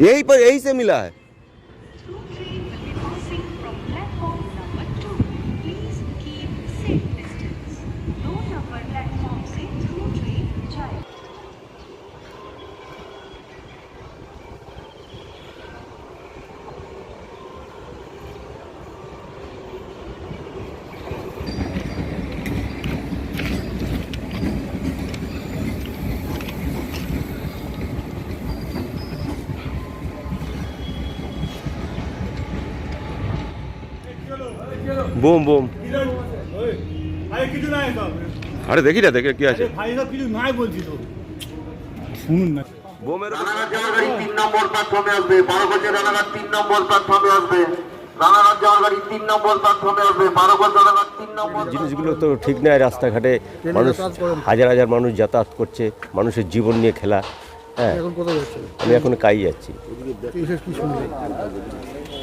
यही पर यही से मिला है। Two train bomb bomb. আরে দেখি না দেখে কি আছে। ভাই সব কিছু নাই বলছি তো শুনুন না বোমের তিন নম্বর প্ল্যাটফর্মে আসবে। বারো বছর রানাঘাট তিন নম্বর প্ল্যাটফর্মে আসবে। রানাঘাট যাওয়ার গাড়ি তিন নম্বর প্ল্যাটফর্মে আসবে। বারো বছর রানাঘাট তিন নম্বর জিনিসগুলো তো ঠিক নয় রাস্তাঘাটে। মানুষ হাজার হাজার মানুষ যাতায়াত করছে। মানুষের জীবন নিয়ে খেলা। হ্যাঁ। আমি এখন কাই যাচ্ছি।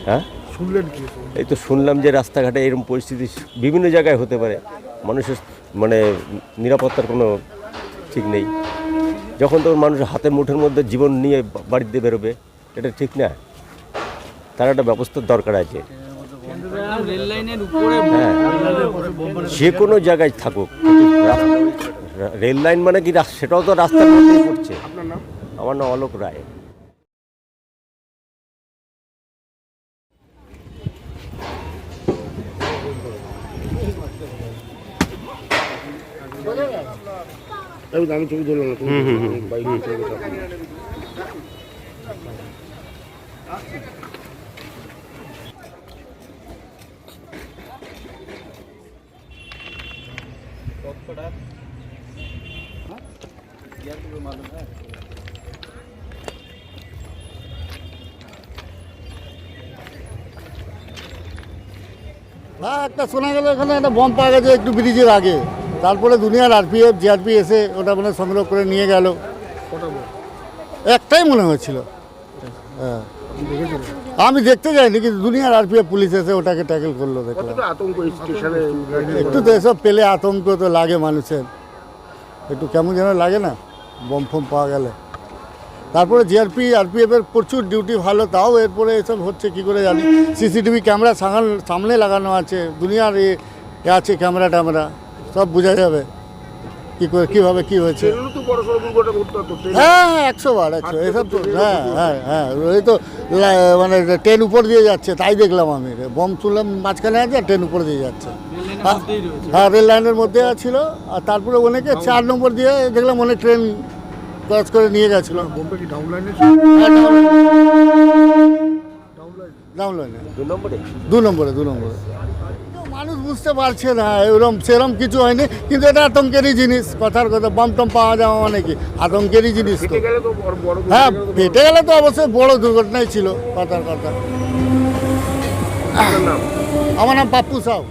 হ্যাঁ? শুনলেন কি? এই তো শুনলাম যে রাস্তাঘাটে এরকম পরিস্থিতি বিভিন্ন জায়গায় হতে পারে। মানুষের মানে নিরাপত্তার কোনো ঠিক নেই। যখন তো মানুষ হাতের মুঠের মধ্যে জীবন নিয়ে বাড়িতে বেরোবে এটা ঠিক না। তার একটা ব্যবস্থার দরকার আছে। হ্যাঁ। যে কোনো জায়গায় থাকুক। রাস্তা- রেল লাইন মানে কি? সেটাও তো রাস্তার মধ্যেই পড়ছে। আমার নাম অলোক রায়। আমি ছবি ধরলাম না তুমি বাইক ছবি হ্যাঁ একটা শোনা গেল এখানে একটা বম পাওয়া গেছে একটু ব্রিজের আগে। তারপরে দুনিয়ার আরপিএফ জিআরপি এসে ওটা মানে সংগ্রহ করে নিয়ে গেল। একটাই মনে হচ্ছিল হ্যাঁ। আমি দেখতে যাইনি কিন্তু দুনিয়ার আরপিএফ পুলিশ এসে ওটাকে ট্যাকেল করল দেখলাম। একটু তো এসব পেলে আতঙ্ক তো লাগে মানুষের। একটু কেমন যেন লাগে না বম ফম পাওয়া গেলে। তারপরে জিআরপি আরপিএফের প্রচুর ডিউটি ভালো তাও এরপরে এসব হচ্ছে কি করে জানি? সিসিটিভি ক্যামেরা সামনে সামনে লাগানো আছে দুনিয়ার এ আছে ক্যামেরা ট্যামেরা সব বোঝা যাবে। কী করে কীভাবে কী হয়েছে? ট্রেন হ্যাঁ হ্যাঁ একশো বার একশো এসব তো হ্যাঁ হ্যাঁ হ্যাঁ ওই তো মানে ট্রেন উপর দিয়ে যাচ্ছে তাই দেখলাম আমি বম তুললাম মাঝখানে আছে আর ট্রেন উপর দিয়ে যাচ্ছে। হ্যাঁ, হ্যাঁ রেল লাইনের মধ্যে ছিল আর তারপরে অনেকে চার নম্বর দিয়ে দেখলাম অনেক ট্রেন ক্রস করে নিয়ে গেছিল। বোম্বে কি ডাউন লাইনে ডাউন লাইনে দু নম্বরে? দু নম্বরে দু নম্বরে। মানুষ বুঝতে পারছে না এরকম সেরম কিছু হয়নি। কিন্তু এটা আতঙ্কেরই জিনিস কথার কথা বম টম পাওয়া যাওয়া মানে কি? আতঙ্কেরই জিনিস তো। হ্যাঁ পেটে গেলে তো। অবশ্যই বড় দুর্ঘটনাই ছিল কথার কথা। আমার নাম পাপ্পু সাউ।